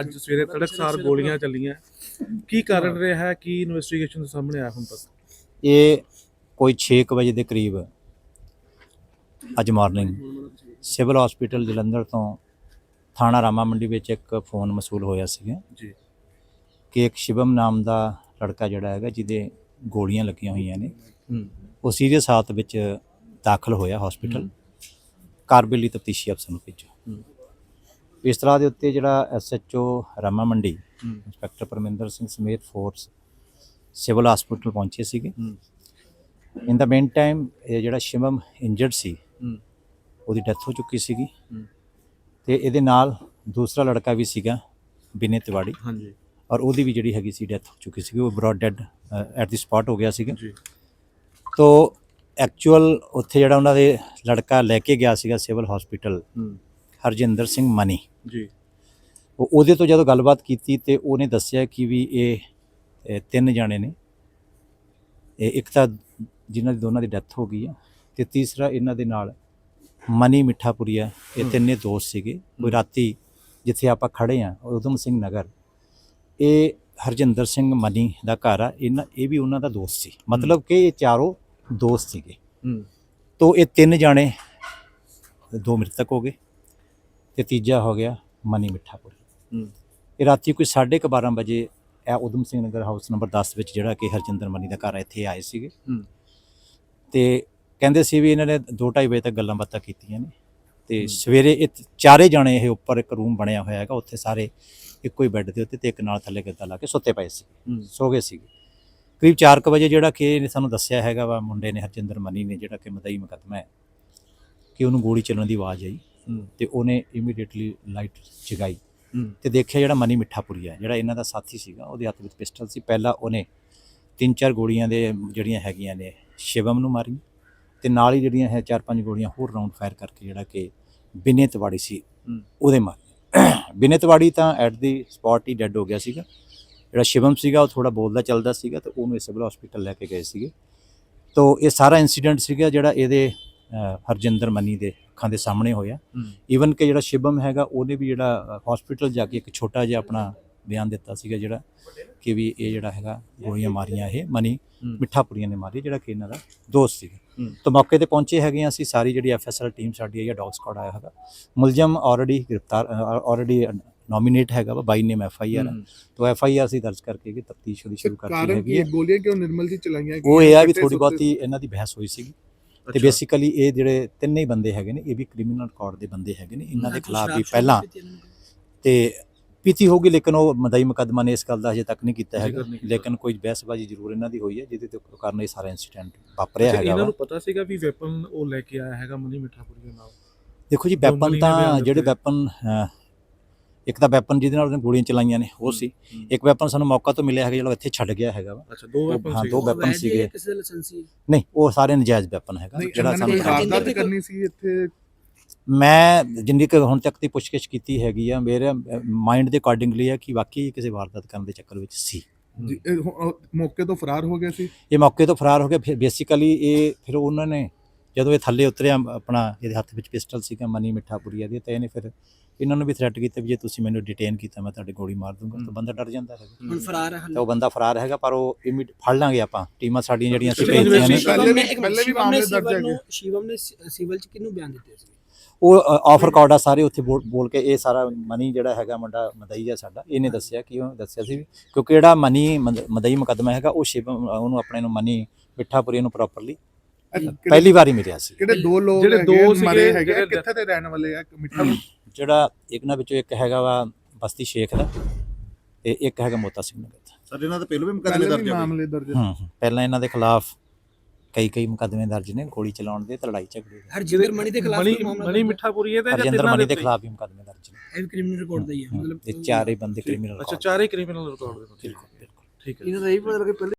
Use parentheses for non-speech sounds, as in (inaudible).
ਅੱਜ ਸਵੇਰੇ ਤੜਕਸਾਰ ਗੋਲੀਆਂ ਚੱਲੀਆਂ। ਕੀ ਕਾਰਨ ਰਿਹਾ? ਹੈ ਕੀ ਇਨਵੈਸਟੀਗੇਸ਼ਨ ਦੇ ਸਾਹਮਣੇ ਆਇਆ ਹੁਣ ਤੱਕ? ਇਹ ਕੋਈ 6 ਵਜੇ ਦੇ ਕਰੀਬ ਅੱਜ ਮਾਰਨਿੰਗ ਸਿਵਲ ਹਸਪੀਟਲ ਜਲੰਧਰ ਤੋਂ ਥਾਣਾ ਰਾਮਾ ਮੰਡੀ ਵਿੱਚ ਇੱਕ ਫੋਨ ਮਸੂਲ ਹੋਇਆ ਸੀਗਾ ਜੀ। ਕਿ ਇੱਕ ਸ਼ਿਵਮ ਨਾਮ ਦਾ ਲੜਕਾ ਜਿਹੜਾ ਹੈਗਾ ਜਿਹਦੇ ਗੋਲੀਆਂ ਲੱਗੀਆਂ ਹੋਈਆਂ ਨੇ ਉਹ ਸੀਰੀਅਸ ਹਾਲਤ ਵਿੱਚ ਦਾਖਲ ਹੋਇਆ ਹਸਪੀਟਲ। ਕਾਰਬਿਲੀ ਤਫਤੀਸ਼ੀ ਅਫਸਰ ਨੂੰ ਭੇਜੋ। ਇਸ ਤਰ੍ਹਾਂ ਦੇ ਉੱਤੇ ਜਿਹੜਾ ਐਸਐਚਓ ਰਾਮਾ ਮੰਡੀ ਇੰਸਪੈਕਟਰ ਪਰਮਿੰਦਰ ਸਿੰਘ ਸਮੇਤ ਫੋਰਸ ਸਿਵਲ ਹਸਪੀਟਲ ਪਹੁੰਚੇ ਸੀਗੇ। ਇਨ ਦਾ ਮੇਨ ਟਾਈਮ ਇਹ ਜਿਹੜਾ ਸ਼ਿਵਮ ਇੰਜਰਡ ਸੀ ਉਹਦੀ ਡੈਥ ਹੋ ਚੁੱਕੀ ਸੀਗੀ। ਤੇ ਇਹਦੇ ਨਾਲ ਦੂਸਰਾ ਲੜਕਾ ਵੀ ਸੀਗਾ ਬਿਨੇ ਤਿਵਾੜੀ। ਹਾਂਜੀ। ਔਰ ਉਹਦੀ ਵੀ ਜਿਹੜੀ ਹੈਗੀ ਸੀ ਡੈਥ ਹੋ ਚੁੱਕੀ ਸੀਗੀ ਉਹ brought dead at the spot ਹੋ ਗਿਆ ਸੀਗਾ। ਜੀ। ਤੋ ਐਕਚੁਅਲ ਉੱਥੇ ਜਿਹੜਾ ਉਹਨਾਂ ਦੇ ਲੜਕਾ ਲੈ ਕੇ ਗਿਆ ਸੀਗਾ ਸਿਵਲ ਹਸਪੀਟਲ ਹਰਜਿੰਦਰ ਸਿੰਘ ਮਨੀ। ਜੀ। ਉਹ ਉਹਦੇ ਤੋਂ ਜਦੋਂ ਗੱਲਬਾਤ ਕੀਤੀ ਤੇ ਉਹਨੇ ਦੱਸਿਆ ਕਿ ਵੀ ਇਹ ਤਿੰਨ ਜਾਣੇ ਨੇ। ਇਹ ਇੱਕ ਤਾਂ ਜਿਨ੍ਹਾਂ ਦੀ ਦੋਨਾਂ ਦੀ ਡੈਥ ਹੋ ਗਈ ਆ ਤੇ ਤੀਸਰਾ ਇਹਨਾਂ ਦੇ ਨਾਲ ਮਨੀ ਮਿੱਠਾਪੁਰੀਆ ਇਹ ਤਿੰਨੇ ਦੋਸਤ ਸੀਗੇ। ਕੋਈ ਰਾਤੀ ਜਿੱਥੇ ਆਪਾਂ ਖੜੇ ਆ ਉਦਮ ਸਿੰਘ ਨਗਰ। ਇਹ ਹਰਜਿੰਦਰ ਸਿੰਘ ਮਨੀ ਦਾ ਘਰ ਆ। ਇਹਨਾਂ ਇਹ ਵੀ ਉਹਨਾਂ ਦਾ ਦੋਸਤ ਸੀ। ਮਤਲਬ ਕਿ ਇਹ ਚਾਰੋਂ ਦੋਸਤ ਸੀਗੇ। ਹੂੰ। ਤੋ ਇਹ ਤਿੰਨ ਜਾਣੇ ਦੋ ਮ੍ਰਿਤਕ ਹੋ ਗਏ। ਤੇ ਤੀਜਾ ਹੋ ਗਿਆ ਮਨੀ ਮਿੱਠਾਪੁਰੀ। ਇਹ ਰਾਤੀ ਕੋਈ 12:30 ਵਜੇ ਇਹ ਉਦਮ ਸਿੰਘ ਨਗਰ ਹਾਊਸ ਨੰਬਰ 10 ਵਿੱਚ ਜਿਹੜਾ ਕਿ ਹਰਜਿੰਦਰ ਮਨੀ ਦਾ ਘਰ ਇੱਥੇ ਆਏ ਸੀਗੇ। ਤੇ ਕਹਿੰਦੇ ਸੀ ਵੀ ਇਹਨਾਂ ਨੇ 2:30 ਵਜੇ ਤੱਕ ਗੱਲਾਂ ਬਾਤਾਂ ਕੀਤੀਆਂ ਨੇ। ਤੇ ਸਵੇਰੇ ਇਹ ਚਾਰੇ ਜਾਣੇ ਇਹ ਉੱਪਰ ਇੱਕ ਰੂਮ ਬਣਿਆ ਹੋਇਆ ਹੈਗਾ ਉੱਥੇ ਸਾਰੇ ਇੱਕੋ ਹੀ ਬੈੱਡ ਦੇ ਉੱਤੇ ਤੇ ਇੱਕ ਨਾਲ ਥੱਲੇ ਗੱਦਾ ਲਾ ਕੇ ਸੁੱਤੇ ਪਏ ਸੀ। ਸੋ ਗਏ ਸੀਗੇ। ਕਰੀਬ 4:00 ਵਜੇ ਜਿਹੜਾ ਕਿ ਇਹਨੇ ਸਾਨੂੰ ਦੱਸਿਆ ਹੈਗਾ ਵਾ ਮੁੰਡੇ ਨੇ ਹਰਜਿੰਦਰ ਮਨੀ ਨੇ ਜਿਹੜਾ ਕਿ ਮਦਈ ਮੁਕੱਦਮਾ ਹੈ ਕਿ ਉਹਨੂੰ ਗੋਲੀ ਚੱਲਣ ਦੀ ਆਵਾਜ਼ ਆਈ। ਤੇ ਉਹਨੇ ਇਮੀਡੀਏਟਲੀ ਲਾਈਟ ਜਗਾਈ। ਤੇ ਦੇਖਿਆ ਜਿਹੜਾ ਮਨੀ ਮਿੱਠਾਪੁਰੀ ਹੈ ਜਿਹੜਾ ਇਹਨਾਂ ਦਾ ਸਾਥੀ ਸੀਗਾ ਉਹਦੇ ਹੱਥ ਵਿੱਚ ਪਿਸਟਲ ਸੀ। ਪਹਿਲਾਂ ਉਹਨੇ ਤਿੰਨ ਚਾਰ ਗੋਲੀਆਂ ਦੇ ਜਿਹੜੀਆਂ ਹੈਗੀਆਂ ਨੇ ਸ਼ਿਵਮ ਨੂੰ ਮਾਰੀ ਤੇ ਨਾਲ ਹੀ ਜਿਹੜੀਆਂ ਹੈ ਚਾਰ ਪੰਜ ਗੋਲੀਆਂ ਹੋਰ ਰਾਉਂਡ ਫਾਇਰ ਕਰਕੇ ਜਿਹੜਾ ਕਿ ਬਿਨੇ ਤਵਾੜੀ ਸੀ ਉਹਦੇ ਮਾਰੀ। (coughs) ਬਿਨੇ ਤਵਾੜੀ ਤਾਂ ਐਟ ਦੀ ਸਪੌਟ ਹੀ ਡੈੱਡ ਹੋ ਗਿਆ ਸੀਗਾ। ਜਿਹੜਾ ਸ਼ਿਵਮ ਸੀਗਾ ਉਹ ਥੋੜਾ ਬੋਲਦਾ ਚੱਲਦਾ ਸੀਗਾ ਤੇ ਉਹਨੂੰ ਸਿਵਲ ਹਸਪੀਟਲ ਲੈ ਕੇ ਗਏ ਸੀਗੇ। ਤੋ ਇਹ ਸਾਰਾ ਇਨਸੀਡੈਂਟ ਸੀਗਾ ਜਿਹੜਾ ਇਹਦੇ ਹਰਜਿੰਦਰ ਮਨੀ ਦੇ ਅੱਖਾਂ ਦੇ ਸਾਹਮਣੇ ਹੋਇਆ। ਈਵਨ ਕਿ ਜਿਹੜਾ ਸ਼ਿਵਮ ਹੈਗਾ ਉਹਨੇ ਵੀ ਜਿਹੜਾ ਹਸਪੀਟਲ ਜਾ ਕੇ ਇੱਕ ਛੋਟਾ ਜਿਹਾ ਆਪਣਾ ਬਿਆਨ ਦਿੱਤਾ ਸੀਗਾ ਜਿਹੜਾ ਕਿ ਵੀ ਇਹ ਜਿਹੜਾ ਹੈਗਾ ਗੋਲੀਆਂ ਮਾਰੀਆਂ ਇਹ ਮਨੀ ਮਿੱਠਾਪੁਰੀਆਂ ਨੇ ਮਾਰੀ ਜਿਹੜਾ ਕਿ ਇਹਨਾਂ ਦਾ ਦੋਸਤ ਸੀਗਾ। ਤਾਂ ਮੌਕੇ ਤੇ ਪਹੁੰਚੇ ਹੈਗੇ ਅਸੀਂ ਸਾਰੀ ਜਿਹੜੀ ਐਫਐਸਐਲ ਟੀਮ ਸਾਡੀ ਹੈ ਜਾਂ ਡੌਗ ਸਕਾਡ ਆਇਆ ਹੈਗਾ। ਮੁਲਜ਼ਮ ਆਲਰੇਡੀ ਗ੍ਰਿਫਤਾਰ ਆਲਰੇਡੀ ਨੋਮੀਨੇਟ ਹੈਗਾ ਵਾ ਬਾਈ ਨੇਮ ਐਫਆਈਆਰ ਹੂੰ। ਤੋਂ ਐਫਆਈਆਰ ਅਸੀਂ ਦਰਜ ਕਰਕੇ ਕਿ ਤਫਤੀਸ਼ ਉਹਦੀ ਸ਼ੁਰੂ ਕਰਤੀ ਕਾਰਨ ਹੈਗੀ ਕੀ ਹੈ। ਹੈ? ਗੋਲੀਆਂ ਕਿਉਂ ਨਿਰਮਲ ਜੀ ਚਲਾਈਆਂ ਉਹ ਇਹ ਆ ਵੀ ਥੋੜੀ ਬਹੁਤੀ ਇਹਨਾਂ ਦੀ ਬਹਿਸ ਹੋਈ ਸੀਗੀ। ਤੇ। ਬੇਸਿਕਲੀ ਇਹ ਜਿਹੜੇ ਤਿੰਨੇ ਹੀ ਬੰਦੇ ਹੈਗੇ ਨੇ ਇਹ ਵੀ ਕ੍ਰਿਮੀਨਲ ਰਿਕਾਰਡ ਦੇ ਬੰਦੇ ਹੈਗੇ ਨੇ ਇਹਨਾਂ ਦੇ ਖਿਲਾਫ ਵੀ ਪਹਿਲਾਂ ਤੇ ਪੀਤੀ ਹੋਗੀ ਲੇਕਿਨ ਉਹ ਮਦਈ ਮੁਕੱਦਮਾ ਨੇ ਇਸ ਗੱਲ ਦਾ ਹਜੇ ਤੱਕ ਨਹੀਂ ਕੀਤਾ ਹੈਗਾ। ਲੇਕਿਨ ਕੋਈ ਬਹਿਸਬਾਜ਼ੀ ਜ਼ਰੂਰ ਇਹਨਾਂ ਦੀ ਹੋਈ ਹੈ ਜਿਹਦੇ ਤੇ ਕਾਰਨ ਇਹ ਸਾਰਾ ਇਨਸੀਡੈਂਟ ਵਾਪਰਿਆ ਹੈਗਾ ਇਹਨਾਂ ਨੂੰ ਪਤਾ ਸੀਗਾ ਵੀ ਵੈਪਨ ਉਹ ਲੈ ਕੇ ਆਇਆ ਹੈਗਾ ਮਨੀ ਮਿੱਠਾਪੁਰੀ ਦੇ ਨਾਲ ਦੇਖੋ ਜੀ ਵੈਪਨ ਤਾਂ ਜਿਹੜੇ। ਵੈਪਨ ਇੱਕ ਤਾਂ ਵੈਪਨ ਜਿਹਦੇ ਨਾਲ ਉਹਨੇ ਗੋਲੀਆਂ ਚਲਾਈਆਂ ਨੇ ਉਹ ਸੀ। ਇੱਕ ਵੈਪਨ ਸਾਨੂੰ ਮੌਕਾ ਤੋਂ ਮਿਲਿਆ ਹੈਗਾ ਜਿਹੜਾ ਇੱਥੇ ਛੱਡ ਗਿਆ ਹੈਗਾ ਵਾ। ਅੱਛਾ ਦੋ ਵੈਪਨ ਹਾਂ, ਸੀ ਦੋ ਵੈਪਨ ਸੀਗੇ। ਕਿਸੇ ਦਾ ਲਾਇਸੈਂਸੀ ਨਹੀਂ ਉਹ ਸਾਰੇ ਨਜਾਇਜ਼ ਵੈਪਨ ਹੈਗਾ। ਜਿਹੜਾ ਸਾਨੂੰ ਵਾਰਦਾਤ ਕਰਨੀ ਸੀ ਇੱਥੇ? ਮੈਂ ਜਿੰਨੀ ਕੁ ਹੁਣ ਤੱਕ ਦੀ ਪੁੱਛਗਿੱਛ ਕੀਤੀ ਹੈਗੀ ਆ ਮੇਰੇ ਮਾਈਂਡ ਦੇ ਅਕੋਰਡਿੰਗਲੀ ਆ ਕਿ ਵਾਕਈ ਕਿਸੇ ਵਾਰਦਾਤ ਕਰਨ ਦੇ ਚੱਕਰ ਵਿੱਚ ਸੀ। ਜੀ, ਇਹ ਹੁਣ ਉਹ ਮੌਕੇ ਤੋਂ ਫਰਾਰ ਹੋ ਗਏ ਸੀ? ਇਹ ਮੌਕੇ ਤੋਂ ਫਰਾਰ ਹੋ ਗਏ ਫਿਰ ਬੇਸਿਕਲੀ ਇਹ ਫਿਰ ਉਹਨਾਂ ਨੇ ਜਦੋਂ ਇਹ ਥੱਲੇ ਉਤਰਿਆ ਆਪਣਾ ਇਹਦੇ ਹੱਥ ਵਿੱਚ ਪਿਸਟਲ ਸੀਗਾ ਮਨੀ ਮਿੱਠਾਪੁਰੀਆ ਦੀ ਤੇ ਇਹਨੇ ਫਿਰ ਇਹਨਾਂ ਨੂੰ ਵੀ ਥ੍ਰੈਟ ਕੀਤਾ ਵੀ ਜੇ ਤੁਸੀਂ ਮੈਨੂੰ ਡਿਟੇਨ ਕੀਤਾ ਮੈਂ ਤੁਹਾਡੇ ਗੋਲੀ ਮਾਰ ਦੂੰਗਾ ਤਾਂ ਬੰਦਾ ਡਰ ਜਾਂਦਾ ਹੈਗਾ। ਹੁਣ ਫਰਾਰ ਹੈ ਤਾਂ ਉਹ ਬੰਦਾ ਫਰਾਰ ਹੈਗਾ ਪਰ ਉਹ ਇਮੀਡ ਫੜ ਲਾਂਗੇ ਆਪਾਂ। ਟੀਮਾਂ ਸਾਡੀਆਂ ਜਿਹੜੀਆਂ ਅਸੀਂ ਨੇ। ਪਹਿਲੇ ਵੀ- ਮਾਮਲੇ ਦਰਜ ਸ਼ਿਵਮ ਹੈਗੇ। ਨੂੰ ਸ਼ਿਵਮ ਨੇ ਸਿਵਲ ਚ ਕਿਹਨੂੰ ਬਿਆਨ ਦਿੱਤੇ ਸੀ? ਉਹ ਆਫ ਰਿਕਾਰਡ ਆ ਸਾਰੇ ਉੱਥੇ ਬੋਲ ਬੋਲ ਕੇ ਇਹ ਸਾਰਾ ਮਨੀ ਜਿਹੜਾ ਹੈਗਾ ਮੁੰਡਾ ਮਦਈ ਆ ਸਾਡਾ ਇਹਨੇ ਦੱਸਿਆ ਕਿ ਉਹ ਦੱਸਿਆ ਸੀ ਕਿਉਂਕਿ ਜਿਹੜਾ ਮਨੀ ਮਦ- ਮਦਈ ਮੁਕੱਦਮਾ ਹੈਗਾ ਉਹ ਸ਼ਿਵ ਉਹਨੂੰ ਆਪਣੇ ਨੂੰ ਮਨੀ ਮਿੱਠਾਪੁਰੀ ਨੂੰ ਪ੍ਰੋਪਰਲੀ ਪਹਿਲੀ ਵਾਰੀ ਮਿਲਿਆ ਸੀ। ਕਿਹੜੇ ਦੋ ਲੋਕ ਜਿਹੜੇ ਦੋ ਮਰੇ ਹੈਗੇ ਜਿਹੜੇ ਕਿੱਥੇ ਦੇ ਰਹਿਣ ਵਾਲੇ ਆ ਮਿੱਠਾ ਜਿਹੜਾ ਇੱਕ ਨਾ ਵਿੱਚੋਂ ਇੱਕ ਹੈਗਾ ਵਾ ਬਸਤੀ ਸ਼ੇਖ ਦਾ ਤੇ ਇੱਕ ਹੈਗਾ ਮੋਤਾ ਸਿੰਘ ਨਗਰ ਦਾ। ਸਰ ਇਹਨਾਂ ਦੇ ਪਹਿਲਾਂ ਵੀ ਮੁਕੱਦਮੇ ਦਰਜ ਹੋਏ ਮਾਮਲੇ ਦਰਜ ਹੂੰ ਹੂੰ। ਪਹਿਲਾਂ ਇਹਨਾਂ ਦੇ ਖਿਲਾਫ ਕਈ ਕਈ ਮੁਕੱਦਮੇ ਦਰਜ ਨੇ ਗੋਲੀ ਚਲਾਉਣ ਦੇ ਤੇ ਲੜਾਈ ਝਗੜੇ ਦੇ। ਹਰਜਿੰਦਰ ਮਣੀ ਦੇ ਖਿਲਾਫ ਮਾਮਲਾ ਮਨੀ ਮਿੱਠਾਪੁਰੀ ਦੇ ਜਾਂ ਹਰਜਿੰਦਰ ਤਿੰਨਾਂ ਮਨੀ ਦੇ? ਖਿਲਾਫ ਵੀ ਮੁਕੱਦਮੇ ਦਰਜ ਨੇ। ਇਹ ਵੀ ਕ੍ਰਿਮੀਨਲ ਰਿਕਾਰਡ ਦਾ ਹੀ ਹੈ ਹੂੰ। ਮਤਲਬ ਤੇ ਚਾਰੇ ਬੰਦੇ ਕ੍ਰਿਮੀਨਲ ਅੱਛਾ ਚਾਰੇ ਕ੍ਰਿਮੀਨਲ ਰਿਕਾਰਡ ਦੇ ਬਿਲਕੁਲ ਬਿਲਕੁਲ। ਠੀਕ ਹੈ। ਇਹਨਾਂ ਦਾ ਇਹ ਪਤਾ ਲੱਗੇ ਪਹਿਲੇ